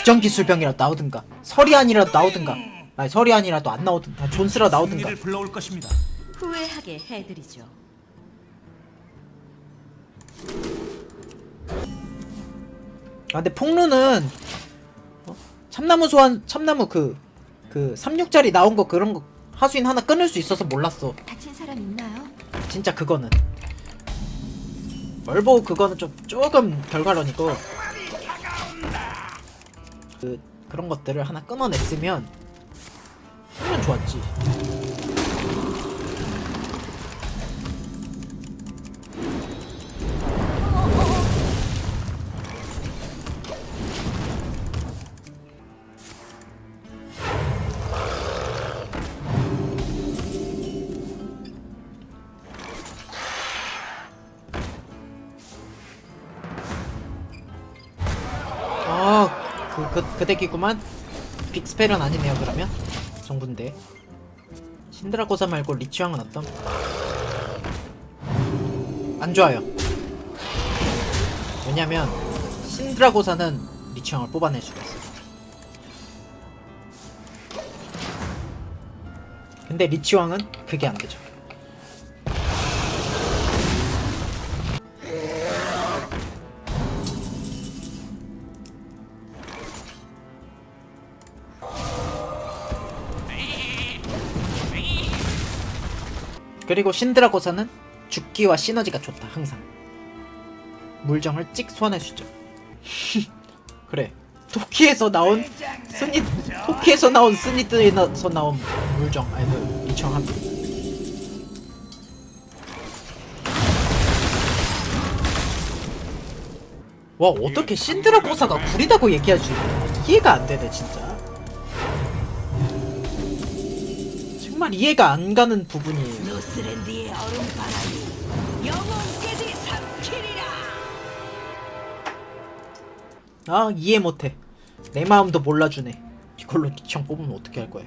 기정기술병이라도 나오든가 서리안이라도 나오든가 아니 서리안이라도 안 나오든가 존스라 나오든가 승리를 불러올 것입니다. 후회하게 해드리죠. 아 근데 폭루는 어? 참나무 소환 참나무 그 그 36짜리 나온 거 그런 거 하수인 하나 끊을 수 있어서 몰랐어 다친 사람 있나요? 진짜 그거는 멀보 그거는 좀 조금 결과론이고 그 그런 것들을 하나 끊어냈으면 하면 좋았지 덱이구만. 빅스펠은 아니네요 그러면. 정군데 신드라고사 말고 리치왕은 어떤? 안 좋아요. 왜냐면 신드라고사는 리치왕을 뽑아낼 수가 있어 근데 리치왕은 그게 안 되죠 그리고 신드라고사는 죽기와 시너지가 좋다 항상. 물정을 찍 소환해주죠. 그래. 토끼에서 나온 스니 토끼에서 나온 스니드에서 나온 물정 아니 그 이청함. 와 어떻게 신드라 고사가 구리다고 얘기할 수 있냐 이해가 안 되네 진짜 정말 이해가 안 가는 부분이에요. 노스랜드의 얼음바람이 영혼까지 삼키리라. 아 이해 못해. 내 마음도 몰라주네. 이걸로 기청 뽑으면 어떻게 할 거야?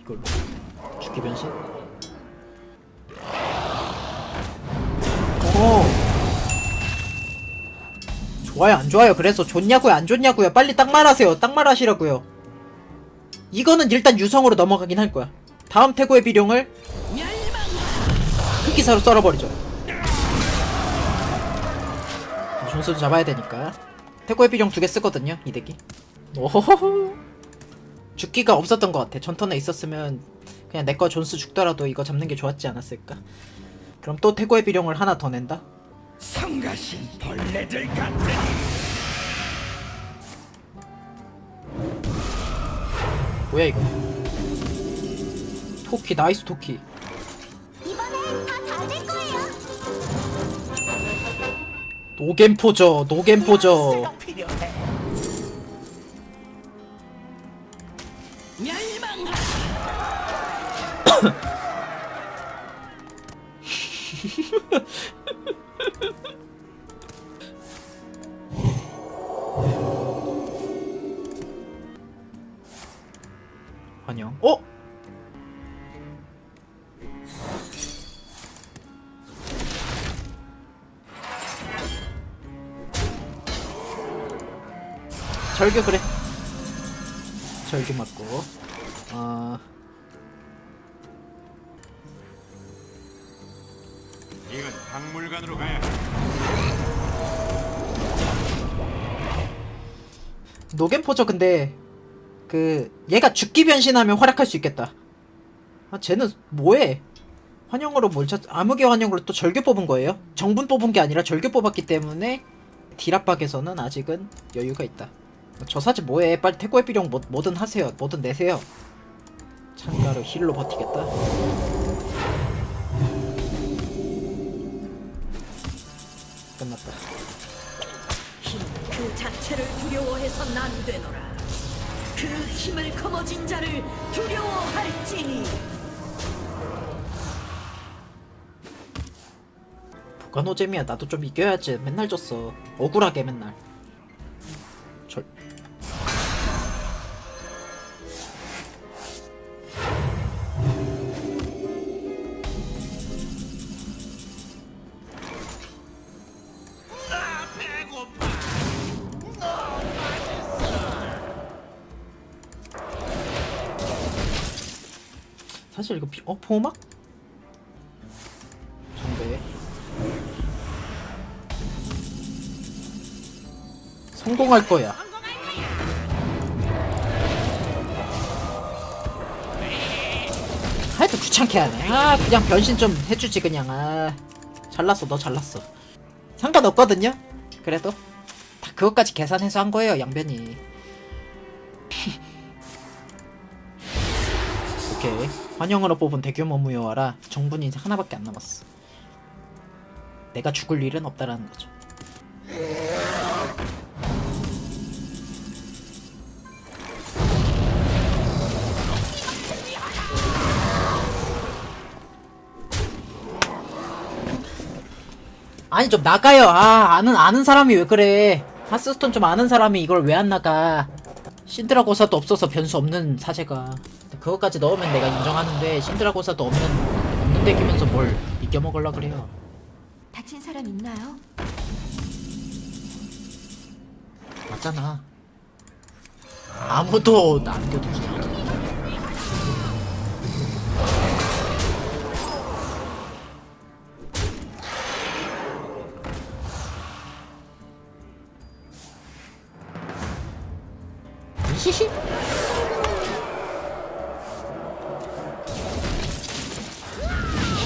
이걸로. 죽기 변신 오! 좋아요 안 좋아요? 그래서 좋냐고요 안 좋냐고요? 빨리 딱 말하세요. 딱 말하시라고요. 이거는 일단 유성으로 넘어가긴 할 거야 다음 태고의 비룡을 흑기사로 썰어버리죠. 존스도 잡아야 되니까. 태고의 비룡 두 개 쓰거든요 이 덱이. 오호호호. 죽기가 없었던 것 같아. 전턴에 있었으면 그냥 내 거 존스 죽더라도 이거 잡는 게 좋았지 않았을까? 그럼 또 태고의 비룡을 하나 더 낸다? 성가신 벌레들 같은 뭐야 이거 토끼 나이스 토끼 이번엔 다잘될 거예요. 노겐포저 노겐포저 필요해. 멸망하. 환영 어? 절규 그래. 절규 맞고. 어... 이건 박물관으로 가야 해. 노겐포저 근데. 그 얘가 죽기 변신하면 활약할 수 있겠다. 아 쟤는 뭐해? 환영으로 뭘 찾... 암흑의 환영으로 또 절규 뽑은 거예요? 정분 뽑은 게 아니라 절규 뽑았기 때문에 딜압박에서는 아직은 여유가 있다 저 사지 뭐해? 빨리 태고의 비룡 뭐, 뭐든 하세요. 뭐든 내세요. 참가로 힐로 버티겠다. 끝났다. 그 자체를 두려워해서 난 되노라. 그 힘을 거머쥔 자를 두려워할지니. 뭐가 노잼이야. 나도 좀 이겨야지. 맨날 졌어. 억울하게 맨날. 절 사실 이거 비... 어 보호막? 정배. 성공할 거야. 하여튼 귀찮게 하네. 아 그냥 변신 좀 해주지 그냥. 아 잘났어 너 잘났어. 상관없거든요? 그래도. 다 그것까지 계산해서 한 거예요 양변이. 오케이 환영으로 뽑은 대규모 무효화라 정분이 이제 하나밖에 안 남았어. 내가 죽을 일은 없다라는 거죠. 아니 좀 나가요. 아 아는 아는 사람이 왜 그래? 하스스톤 좀 아는 사람이 이걸 왜 안 나가 신드라 고사도 없어서 변수 없는 사제가. 그것까지 넣으면 내가 인정하는데 신드라 고사도 없는 없는 덱이면서 뭘 이겨먹으려 그래요. 다친 사람 있나요? 맞잖아. 아무도 남겨두지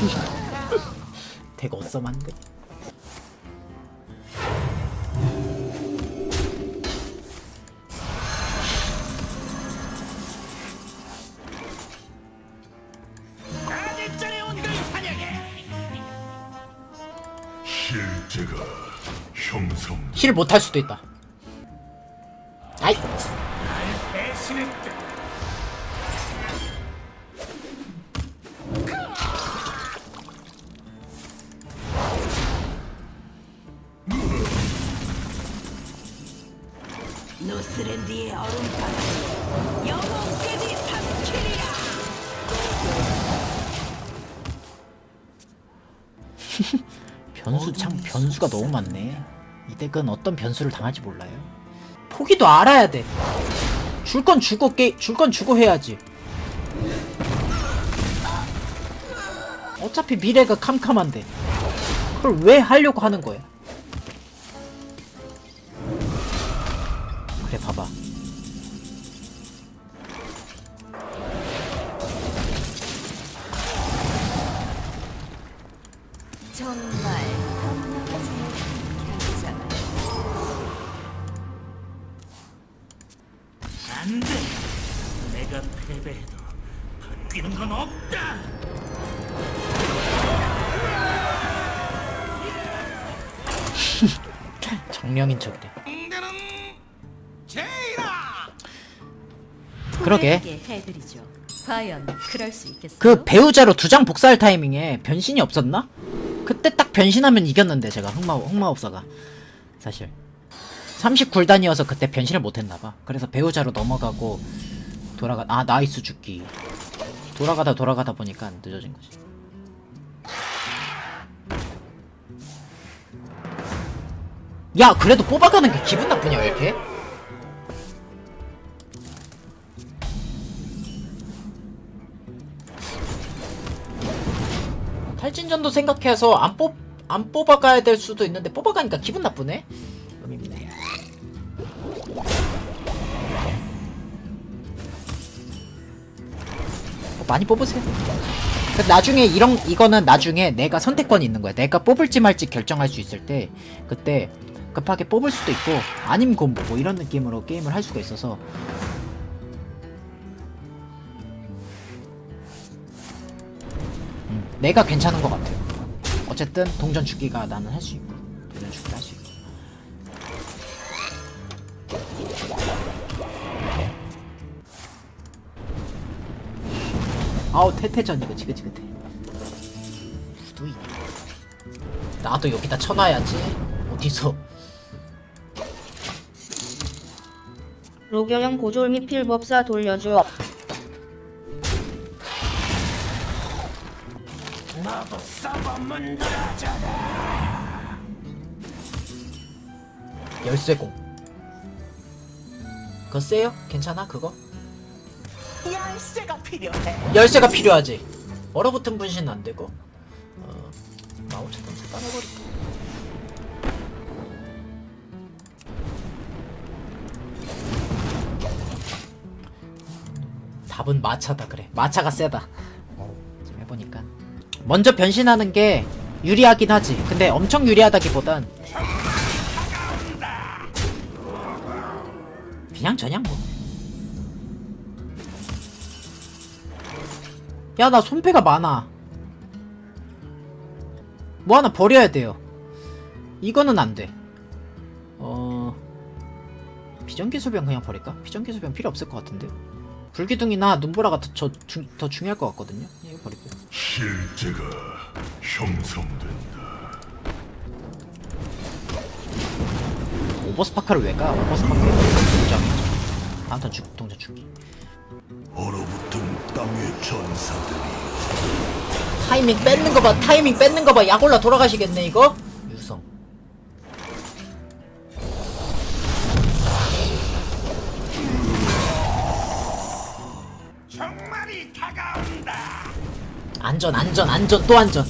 되게 어썸한데 환영해. 실제가 형성 힐 못할 수도 있다 노스랜드의 얼음바다 영혼까지 삼키리라 변수 참 변수가 너무 많네. 이 덱은 어떤 변수를 당할지 몰라요. 포기도 알아야 돼. 줄 건 주고 게 줄건 주고 해야지. 어차피 미래가 캄캄한데 그걸 왜 하려고 하는 거야? 정말 탐나서 괜찮아 안 돼. 내가 패배해도 바뀌는 건 없다. 정령인 척이래. 상대는 제이라. 그러게. 후회하게 해드리죠 과연 그럴 수 있겠어요? 그 배우자로 두 장 복사할 타이밍에 변신이 없었나? 그때 딱 변신하면 이겼는데 제가 흑마 흑마법사가 사실 39단이어서 그때 변신을 못했나봐. 그래서 배우자로 넘어가고 돌아가 아 나이스 죽기 돌아가다 돌아가다 보니까 늦어진 거지. 야 그래도 뽑아가는 게 기분 나쁘냐 왜 이렇게? 탈진전도 생각해서 안 뽑, 안 뽑아가야 될 수도 있는데 뽑아가니까 기분 나쁘네? 의미있네. 어, 많이 뽑으세요. 그 나중에 이런 이거는 나중에 내가 선택권이 있는 거야. 내가 뽑을지 말지 결정할 수 있을 때 그때 급하게 뽑을 수도 있고 아님 곰보 뭐 이런 느낌으로 게임을 할 수가 있어서 내가 괜찮은 것 같아요. 어쨌든 동전 주기가 나는 할 수 있고 동전 주기 할수 있고. 아우 태태전이 그치 그치 그치. 무두이. 나도 여기다 쳐놔야지. 어디서? 로경영 고졸 미 필 법사 돌려줘. 나도 썩어문 들어줘라. 열쇠공. 그거 세요? 괜찮아 그거? 열쇠가 필요해. 열쇠가 필요하지. 얼어붙은 분신은 안 되고 어, 던서 따라버릴까 답은 마차다 그래 마차가 세다 먼저 변신하는 게 유리하긴 하지 근데 엄청 유리하다기보단 그냥 저냥 뭐 야, 나 손패가 많아. 뭐 하나 버려야 돼요. 이거는 안 돼. 어. 비전기수병 그냥 버릴까? 비전기수병 필요 없을 것 같은데. 불기둥이나 눈보라가 더, 저, 중, 더 중요할 것 같거든요. 이거 버리고. 실제가 형성된다. 오버스파크를 왜 가? 오버스파크 동장이죠. 다음 턴 죽, 동작 죽기. 얼어붙은 땅의 전사들이 타이밍 뺏는 거 봐. 타이밍 뺏는 거 봐. 약 올라 돌아가시겠네, 이거? 안전 안전 안전 또 안전.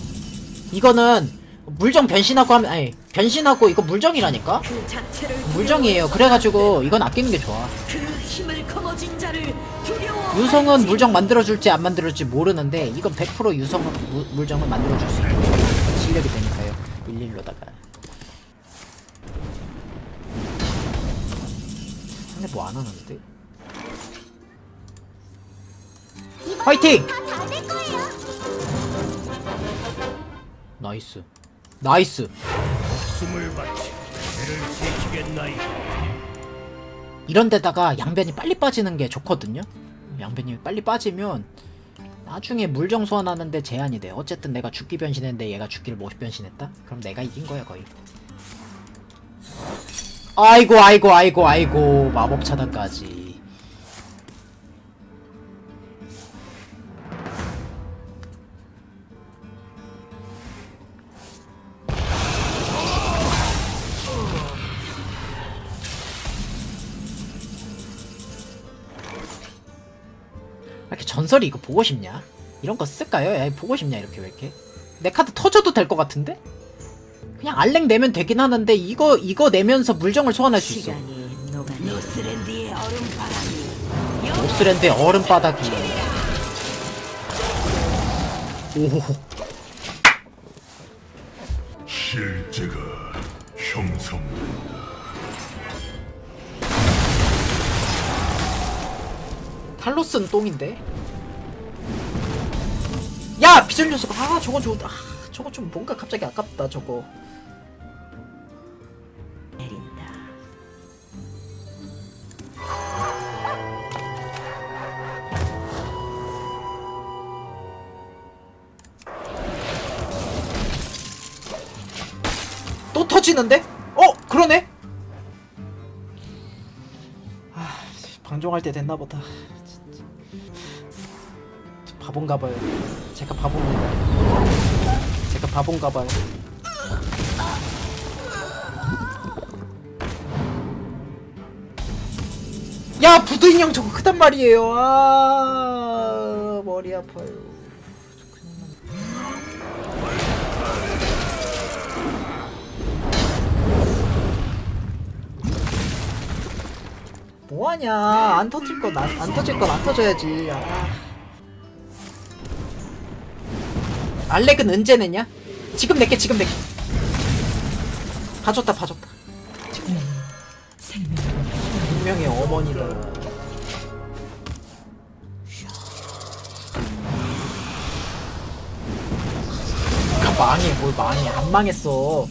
이거는 물정 변신하고 하면 아니 변신하고 이거 물정이라니까? 그 자체를 물정이에요. 그래가지고 이건 아끼는 게 좋아. 그 힘을 거머쥔 자를 두려워. 유성은 물정 만들어줄지 안 만들어줄지 모르는데 이건 100% 유성은 무- 물정을 만들어줄 수 있는 실력이 되니까요. 일일로다가. 근데 뭐 안 하는데 화이팅! 나이스 나이스 숨을 바치. 이런 데다가 양변이 빨리 빠지는 게 좋거든요. 양변이 빨리 빠지면 나중에 물정 소환하는데 제한이 돼. 어쨌든 내가 죽기 변신했는데 얘가 죽기를 못 변신했다? 그럼 내가 이긴 거야 거의. 아이고 아이고 아이고 아이고 마법 차단까지. 전설이 이거 보고 싶냐? 이런 거 쓸까요? 야, 보고 싶냐 이렇게 왜 이렇게? 내 카드 터져도 될 것 같은데? 그냥 알랭 내면 되긴 하는데 이거 이거 내면서 물정을 소환할 수 있어. 노스랜드의 얼음바람이 오스랜드의 얼음 바닥이. 오. 실제가 형성된다. 탈로스는 똥인데. 야 비전 녀석. 아 저건 좋다. 아, 저거 좀 뭔가 갑자기 아깝다 저거. 내린다. 또 터지는데? 어 그러네. 아 방종할 때 됐나 보다. 바본가 봐요. 제가 바보입니다. 제가 바본가 봐요. 야 부두 인형 저거 크단 말이에요. 아 머리 아파요. 뭐하냐 안 터질 건안 터질 건 안 터져야지 아. 알렉은 언제 내냐? 지금 내게 지금 내게. 봐줬다 봐줬다. 지금 분명히 어머니다 아, 망해 뭘 망해. 안 망했어. 어?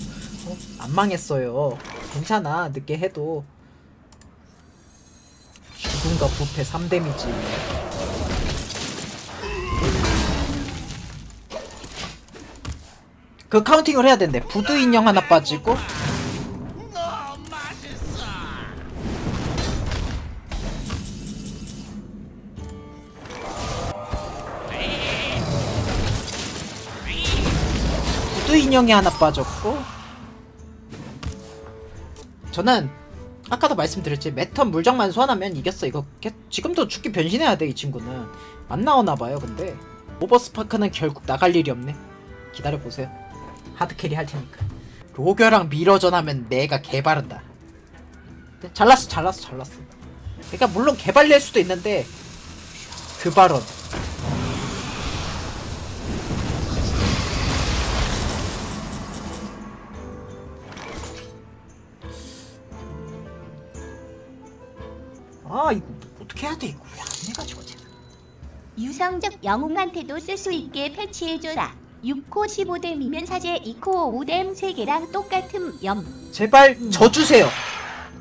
안 망했어요. 괜찮아. 늦게 해도. 죽음과 부패 3데미지 그 카운팅을 해야 된대 부두 인형 하나 빠지고. 부두 인형이 하나 빠졌고. 저는 아까도 말씀드렸지 매턴 물정만 소환하면 이겼어. 이거 개- 지금도 죽기 변신해야 돼 이 친구는. 안 나오나 봐요 근데. 오버스파크는 결국 나갈 일이 없네. 기다려보세요 하드캐리 할 테니까. 로겨랑 미러전 하면 내가 개바른다. 네, 잘났어 잘났어 잘났어. 그러니까 물론 개발릴 수도 있는데 그 발언. 아 이거 어떻게 해야 돼? 이거 왜 안 해가지고 제가. 유성적 영웅한테도 쓸 수 있게 패치해줘라. 6코 15뎀 이면 사제 2코 5뎀 3개랑 똑같음 염. 제발 져주세요.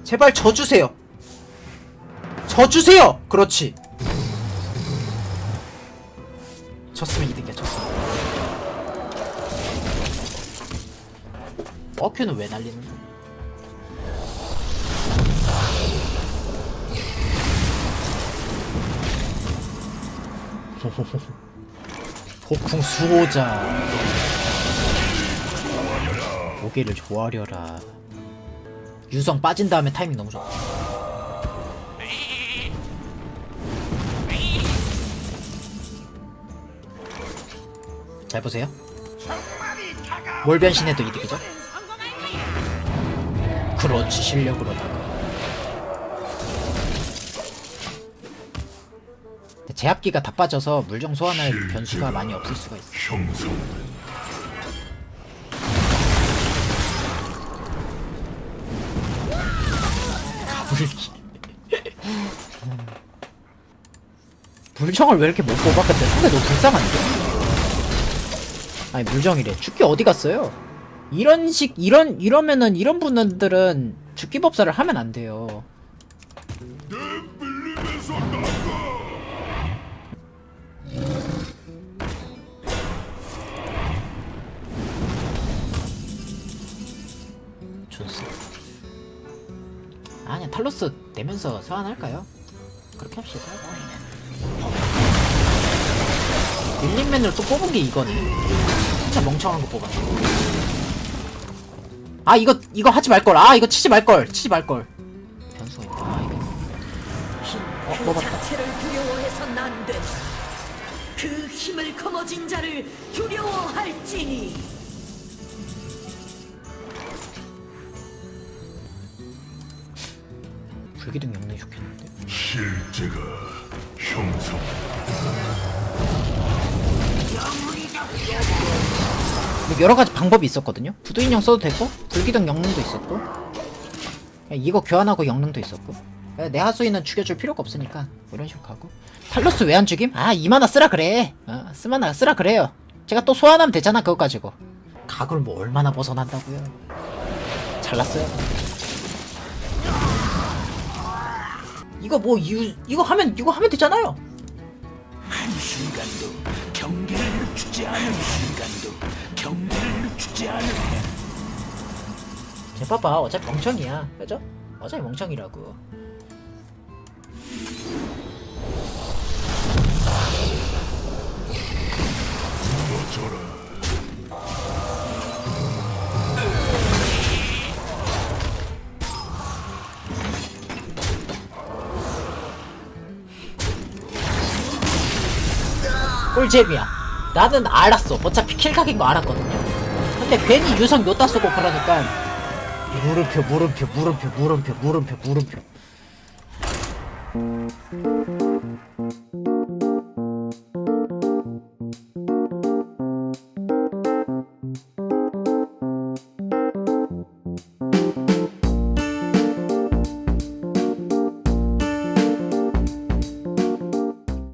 제발 져주세요. 져주세요. 그렇지. 졌으면 이득이야. 졌으면. 버큐는 왜 날리는 거야? 폭풍 수호자. 고개를 조아려라. 유성 빠진 다음에 타이밍 너무 좋다. 잘 보세요. 뭘 변신해도 이득이죠? 그렇지 실력으로 다 제압기가 다 빠져서 물정 소환할 변수가 많이 없을 수가 있어. 형성된다. 가불기. 물정을 왜 이렇게 못 뽑아? 근데 상대 너무 불쌍한데? 아니 물정이래. 죽기 어디 갔어요? 이런 식 이런 이러면은 이런 분들은 죽기 법사를 하면 안 돼요. 존스. 아니야 탈로스 내면서 소환할까요? 그렇게 합시다. 릴링맨으로 또 뽑은 게 이거네. 진짜 멍청한 거 뽑았네. 아 이거 이거 하지 말 걸. 아 이거 치지 말 걸. 치지 말 걸. 변수가 있다. 아 이거. 어 그 뽑았다. 자체를 두려워해선 안 된다. 그 힘을 거머쥔 자를 두려워할지니. 불기둥 영웅이 좋겠는데. 실제가. 뭐 여러 가지 방법이 있었거든요. 부두인형 써도 되고 불기둥 영능도 있었고 이거 교환하고 영능도 있었고 내 하수인은 죽여줄 필요가 없으니까 뭐 이런 식으로 가고 탈로스 왜 안 죽임? 아 이만화 쓰라 그래. 어, 쓰만화 쓰라 그래요. 제가 또 소환하면 되잖아 그거 가지고. 각을 뭐 얼마나 벗어난다고요? 잘났어요. 이거 뭐 유, 이거 하면 이거 하면 되잖아요. 한 순간도 경계를 늦추지 않은 순간도 경계를 늦추지 않은 쟤 봐봐 어차피 멍청이야 그죠? 어차피 멍청이라고 꿀잼이야. 나는 알았어. 어차피 킬각인 거 알았거든요. 근데 괜히 유성 요따 쓰고 그러니까 물음표 물음표 물음표 물음표 물음표 물음표